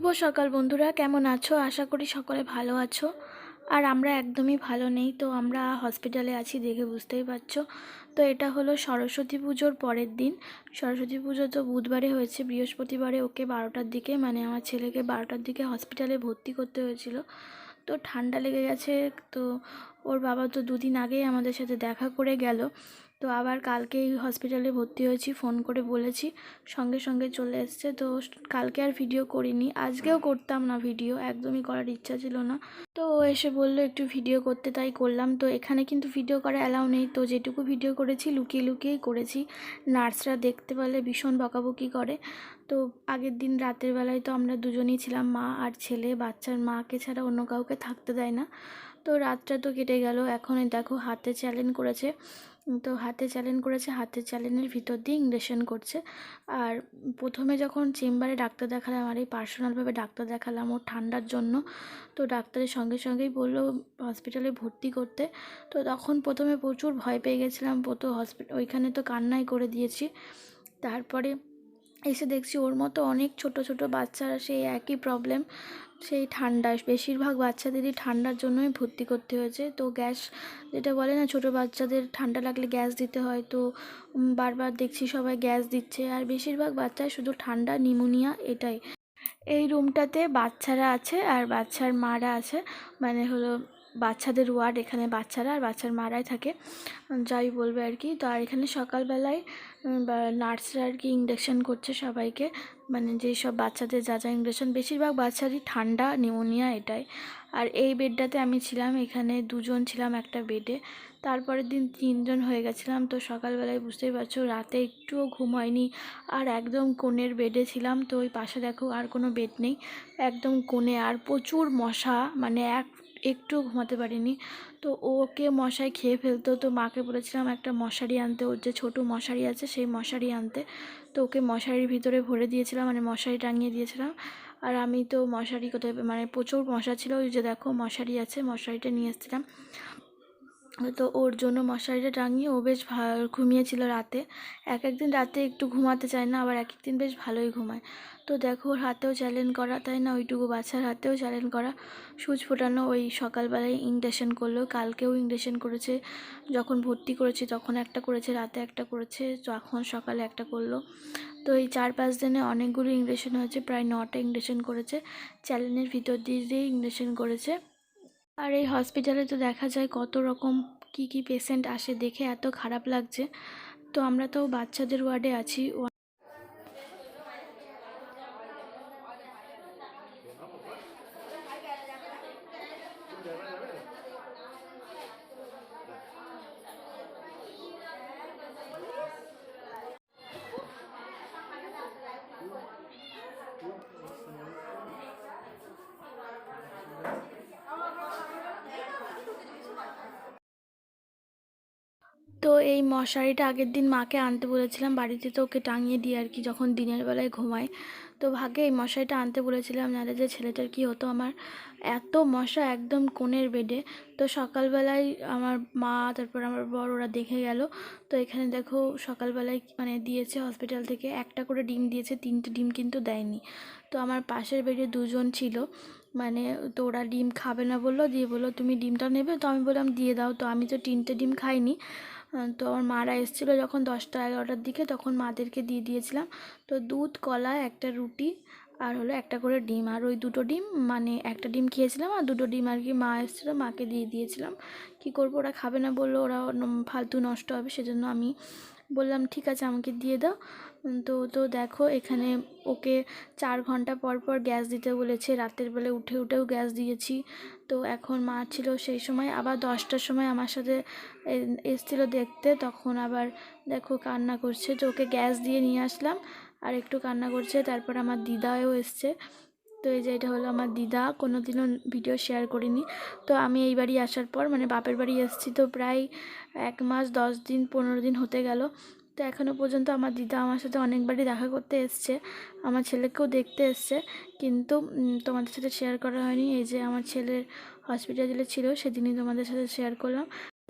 শুভ সকাল বন্ধুরা, কেমন আছো? আশা করি সকলে ভালো আছো। আর আমরা একদমই ভালো নেই, তো আমরা হসপিটালে আছি দেখে বুঝতেই পারছ। তো এটা হলো সরস্বতী পুজোর পরের দিন। সরস্বতী পুজো তো বুধবারে হয়েছে, বৃহস্পতিবারে ওকে বারোটার দিকে মানে আমার ছেলেকে বারোটার দিকে হসপিটালে ভর্তি করতে হয়েছিল। তো ঠান্ডা লেগে গেছে, তো ওর বাবা তো দুদিন আগেই আমাদের সাথে দেখা করে গেল। তো আবার কালকেই হসপিটালে ভর্তি হয়েছি ফোন করে বলেছি, সঙ্গে সঙ্গে চলে এসছে। তো কালকে আর ভিডিও করিনি, আজকেও করতাম না ভিডিও একদমই করার ইচ্ছা ছিল না। তো এসে বলল, একটু ভিডিও করতে। তাই করলাম। তো এখানে কিন্তু ভিডিও করা অ্যালাউ নেই। তো যেটুকু ভিডিও করেছি, লুকিয়ে লুকিয়েই করেছি। নার্সরা দেখতে পেলে ভীষণ বকাবকি করে। তো আগের দিন রাতের বেলায় তো আমরা দুজনেই ছিলাম, মা আর ছেলে। বাচ্চার মাকে ছাড়া অন্য কাউকে থাকতে দেয় না। তো রাতটা তো কেটে গেল। এখন দেখো, হাতে চ্যালেঞ্জ করেছে। তো হাতে চ্যালেঞ্জ করেছে, হাতের চ্যালেঞ্জের ভিতর দিয়ে ইঞ্জেকশন করছে। আর প্রথমে যখন চেম্বারে ডাক্তার দেখালাম আর এই পার্সোনালভাবে ডাক্তার দেখালাম ওর ঠান্ডার জন্য, তো ডাক্তারের সঙ্গে সঙ্গেই বলল হসপিটালে ভর্তি করতে। তো তখন প্রথমে প্রচুর ভয় পেয়ে গেছিলাম, প্রথম হসপিটাল ওইখানে তো কান্নাই করে দিয়েছি। তারপরে এসে দেখছি ওর মতো অনেক ছোট ছোট বাচ্চারা, সেই একই প্রবলেম সেই ঠান্ডা, বেশিরভাগ বাচ্চাদেরই ঠান্ডার জন্যই ভর্তি করতে হয়েছে। তো গ্যাস যেটা বলে না, ছোট বাচ্চাদের ঠান্ডা লাগলে গ্যাস দিতে হয়। তো বারবার দেখছি সবাই গ্যাস দিচ্ছে। আর বেশিরভাগ বাচ্চায় শুধু ঠান্ডা, নিমোনিয়া এটাই। এই রুমটাতে বাচ্চারা আছে আর বাচ্চার মারা আছে। মানে হলো বাচ্চাদের ওয়ার্ড এখানে বাচ্চারা আর বাচ্চার মারাই থাকে। যাই বলবে আর কি। তো আর এখানে সকালবেলায় নার্সরা আর কি ইঞ্জেকশন করছে সবাইকে। মানে যেই সব বাচ্চাদের যা যা ইঞ্জেকশন বেশিরভাগ বাচ্চারই ঠান্ডা, নিউমোনিয়া এটাই। আর এই বেডটাতে আমি ছিলাম, এখানে দুজন ছিলাম একটা বেডে। তারপরের দিন তিনজন হয়ে গেছিলাম। তো সকালবেলায় বুঝতেই পারছ, রাতে একটুও ঘুম হয়নি। আর একদম কোণের বেডে ছিলাম। তো ওই পাশে দেখো আর কোনো বেড নেই। একদম কোণে আর প্রচুর মশা মানে এক একটু ঘুমাতে পারিনি। তো ওকে মশায় খেয়ে ফেলতো। তো মাকে বলেছিলাম, একটা মশারি আনতে, ওর যে ছোটো মশারি আছে, সেই মশারি আনতে। তো ওকে মশারির ভিতরে ভরে দিয়েছিলাম মানে মশারি টাঙিয়ে দিয়েছিলাম। আর আমি তো মশারি কোথায় মানে প্রচুর মশা ছিল। ওই যে দেখো, মশারি আছে, মশারিটা নিয়ে এসেছিলাম। তো ওর জন্য মশারিটা টাঙিয়ে ও বেশ ভালো ঘুমিয়েছিল রাতে। এক একদিন রাতে একটু ঘুমাতে চায় না, আবার এক একদিন বেশ ভালোই ঘুমায়। তো দেখো ওর হাতেও চ্যালেঞ্জ করা, তাই না? ওইটুকু বাচ্চার হাতেও চ্যালেঞ্জ করা। সুচ ফোটানো ওই সকালবেলায় ইঞ্জেকশন করল। কালকেও ইঞ্জেকশন করেছে। যখন ভর্তি করেছি, তখন একটা করেছে, রাতে একটা করেছে এখন সকালে একটা করল। তো এই চার পাঁচ দিনে অনেকগুলো ইঞ্জেকশন হয়েছে, প্রায় নটা ইঞ্জেকশন করেছে। চ্যালেঞ্জের ভিতর দিয়ে দিয়ে ইঞ্জেকশন করেছে। আর এই হসপিটালে তো দেখা যায় কত রকম কি কি পেশেন্ট আসে দেখে এত খারাপ লাগছে। তো আমরা তো বাচ্চাদের ওয়ার্ডে আছি তো এই মশারিটা আগের দিন মাকে আনতে বলেছিলাম, বাড়িতে তো ওকে টাঙিয়ে দিই আর কি, যখন দিনের বেলায় ঘুমায় তো ভাগে এই মশারিটা আনতে বলেছিলাম, নাহলে যে ছেলেটার কি হতো আমার। এত মশা একদম কোণের বেডে। তো সকালবেলায় আমার মা, তারপর আমার বর, ওরা দেখে গেল। তো এখানে দেখো সকালবেলায় মানে দিয়েছে হসপিটাল থেকে, একটা করে ডিম দিয়েছে, তিনটে ডিম কিন্তু দেয়নি। তো আমার পাশের বেডে দুজন ছিল। মানে তো ওরা ডিম খাবে না বলল, দিয়ে বলল, তুমি ডিমটা নেবে? তো আমি বললাম, দিয়ে দাও। তো আমি তো তিনটে ডিম খাইনি। তো আমার মারা এসেছিল যখন দশটা এগারোটার দিকে, তখন মাদেরকে দিয়ে দিয়েছিলাম। তো দুধ, কলা, একটা রুটি আর হলো একটা করে ডিম। আর ওই দুটো ডিম মানে একটা ডিম খেয়েছিলাম আর দুটো ডিম আর কি মা এসেছিল, মাকে দিয়ে দিয়েছিলাম। কি করব, ওরা খাবে না বলল, ওরা ফালতু নষ্ট হবে, সেজন্য আমি বললাম, ঠিক আছে, আমাকে দিয়ে দাও। তো তো দেখো এখানে ওকে চার ঘণ্টা পর পর গ্যাস দিতে বলেছে। রাতের বেলা উঠে উঠেও গ্যাস দিয়েছি। তো এখন মা ছিল সেই সময়। আবার দশটার সময় আমার সাথে এসছিলো দেখতে। তখন আবার দেখো কান্না করছে। তো ওকে গ্যাস দিয়ে নিয়ে আসলাম আর একটু কান্না করছে। তারপর আমার দিদাও এসছে। তো এই যে এটা হলো আমার দিদা। কোনো দিনও ভিডিও শেয়ার করিনি। তো আমি এই বাড়ি আসার পর মানে বাপের বাড়ি এসেছি তো প্রায় এক মাস, দশ দিন, পনেরো দিন হতে গেল। তো এখনও পর্যন্ত আমার দিদা আমার সাথে অনেকবারই দেখা করতে এসছে। আমার ছেলেকেও দেখতে এসছে। কিন্তু তোমাদের সাথে শেয়ার করা হয়নি। এই যে আমার ছেলের হসপিটালে ছিল, সেদিনই তোমাদের সাথে শেয়ার করলাম।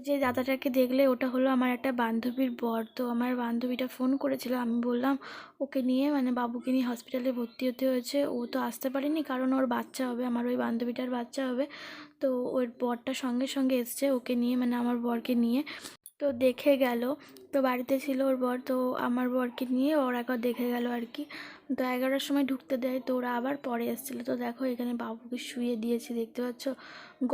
যে দাদাটাকে দেখলে ওটা হলো আমার একটা বান্ধবীর বর। তো আমার বান্ধবীটা ফোন করেছিল। আমি বললাম, ওকে নিয়ে মানে বাবুকে নিয়ে হসপিটালে ভর্তি হতে হয়েছে। ও তো আসতে পারেনি। কারণ ওর বাচ্চা হবে। আমার ওই বান্ধবীটার বাচ্চা হবে। তো ওর বরটা সঙ্গে সঙ্গে এসছে। ওকে নিয়ে মানে আমার বরকে নিয়ে। তো দেখে গেল তো বাড়িতে ছিল ওর বর, তো আমার বরকে নিয়ে ওর একবার দেখে গেল আর কি। তো এগারোটার সময় ঢুকতে দেয়, তো ওরা আবার পরে এসেছিল। তো দেখো এখানে বাবুকে শুয়ে দিয়েছি, দেখতে পাচ্ছ?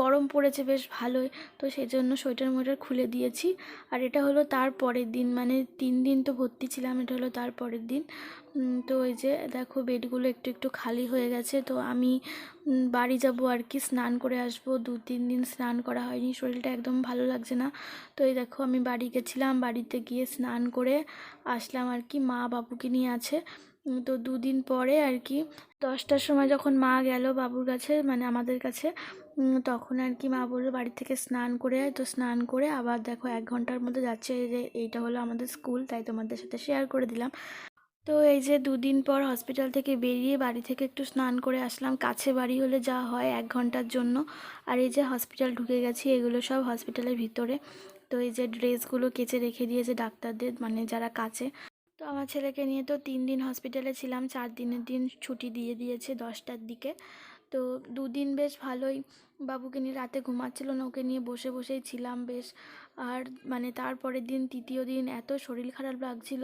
গরম পড়েছে, বেশ ভালোই। তো সেই জন্য সোয়েটার মোয়েটার খুলে দিয়েছি। আর এটা হলো তার পরের দিন মানে তিন দিন তো ভর্তি ছিলাম, এটা হলো তার পরের দিন। তো ওই যে দেখো বেডগুলো একটু একটু খালি হয়ে গেছে। তো আমি বাড়ি যাব আর কি, স্নান করে আসব। দু, তিন দিন স্নান করা হয়নি, শরীরটা একদম ভালো লাগছে না। তো এই দেখো আমি বাড়ি গেছিলাম, বাড়িতে গিয়ে স্নান করে আসলাম আর কি মা বাবুকে নিয়ে আছে। তো দুদিন পরে আর কি দশটার সময় যখন মা গেল বাবুর কাছে মানে আমাদের কাছে তখন আর কি মা বলল বাড়ি থেকে স্নান করে তো স্নান করে আবার দেখো এক ঘণ্টার মধ্যে যাচ্ছে যে এইটা হলো আমাদের স্কুল, তাই তোমাদের সাথে শেয়ার করে দিলাম। তো এই যে দুদিন পর হসপিটাল থেকে বেরিয়ে বাড়ি থেকে একটু স্নান করে আসলাম। কাছে বাড়ি হলে যা হয় এক ঘণ্টার জন্য। আর এই যে হসপিটাল ঢুকে গেছি, এগুলো সব হসপিটালের ভিতরে। তো এই যে ড্রেসগুলো কেচে রেখে দিয়েছে ডাক্তারদের মানে যারা কাছে। তো আমার ছেলেকে নিয়ে তো তিন দিন হসপিটালে ছিলাম, চার দিনের দিন ছুটি দিয়ে দিয়েছে দশটার দিকে। তো দুদিন বেশ ভালোই বাবুকে নিয়ে রাতে ঘুমাচ্ছিল না, ওকে নিয়ে বসে বসেই ছিলাম বেশ। আর মানে তারপরের দিন, তৃতীয় দিন এত শরীর খারাপ লাগছিল,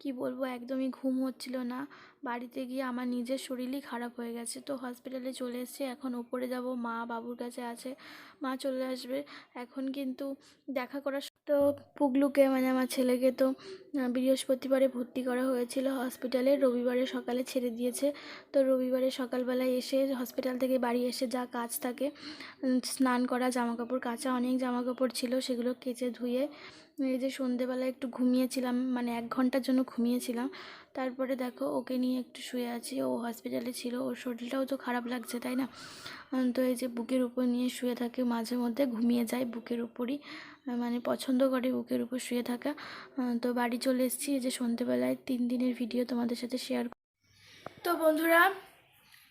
কি বলব, একদমই ঘুম হচ্ছিল না। বাড়িতে গিয়ে আমার নিজের শরীরই খারাপ হয়ে গেছে। তো হসপিটালে চলে এসেছি। এখন ওপরে যাব। মা বাবুর কাছে আছে। মা চলে আসবে। এখন কিন্তু দেখা করার তো পুগলুকে মানে আমার ছেলেকে তো বৃহস্পতিবারে ভর্তি করা হয়েছিল হসপিটালে রবিবারে সকালে ছেড়ে দিয়েছে। তো রবিবারে সকালবেলায় এসে হসপিটাল থেকে বাড়ি এসে যা কাজ থাকে স্নান করা জামা কাপড় কাচা, অনেক জামা কাপড় ছিল সেগুলো কেচে ধুয়ে এই যে সন্ধেবেলায় একটু ঘুমিয়েছিলাম মানে এক ঘণ্টার জন্য ঘুমিয়েছিলাম। তারপরে দেখো ওকে নিয়ে একটু শুয়ে আছি, ও হসপিটালে ছিল, ওর শরীরটাও তো খারাপ লাগছে, তাই না? তো এই যে বুকের উপর নিয়ে শুয়ে থাকে, মাঝে মধ্যে ঘুমিয়ে যায় বুকের উপরই মানে পছন্দ করে বুকের উপর শুয়ে থাকা। তো বাড়ি চলে এসেছি, এই যে সন্ধেবেলায় তিন দিনের ভিডিও তোমাদের সাথে শেয়ার তো বন্ধুরা,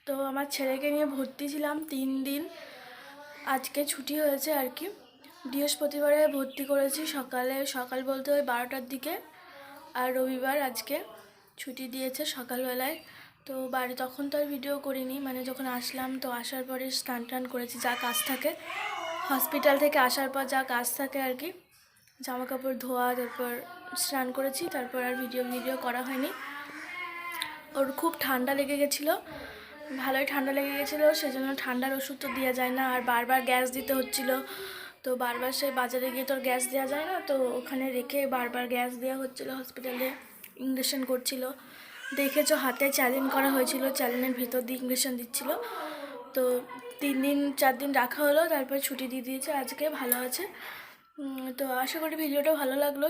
তো আমার ছেলেকে নিয়ে ভর্তি ছিলাম তিন দিন। আজকে ছুটি হয়েছে আর কি। বৃহস্পতিবারে ভর্তি করেছি সকালে, সকাল বলতে ওই বারোটার দিকে। আর রবিবার আজকে ছুটি দিয়েছে সকালবেলায়। তো বাড়ি, তখন তো আর ভিডিও করিনি। মানে যখন আসলাম, তো আসার পরে স্নান টান করেছি, যা কাজ থাকে। হসপিটাল থেকে আসার পর যা কাজ থাকে আর কি। জামা কাপড় ধোয়া, তারপর স্নান করেছি, তারপর আর ভিডিও ভিডিও করা হয়নি। ওর খুব ঠান্ডা লেগে গেছিল। ভালোই ঠান্ডা লেগে গেছিল, সেজন্য ঠান্ডার ওষুধ তো দেওয়া যায় না। আর বারবার গ্যাস দিতে হচ্ছিল। তো বারবার সেই বাজারে গিয়ে তোর গ্যাস দেওয়া যায় না? তো ওখানে রেখে বারবার গ্যাস দেওয়া হচ্ছিল হসপিটালে ইঞ্জেকশন করছিল। দেখেছ হাতে চ্যালেঞ্জ করা হয়েছিল চ্যালেঞ্জের ভিতর দিয়ে ইঞ্জেকশন দিচ্ছিল। তো তিন দিন, চার দিন রাখা হলো, তারপর ছুটি দিয়ে দিয়েছে, আজকে ভালো আছে। তো আশা করি ভিডিওটা ভালো লাগল।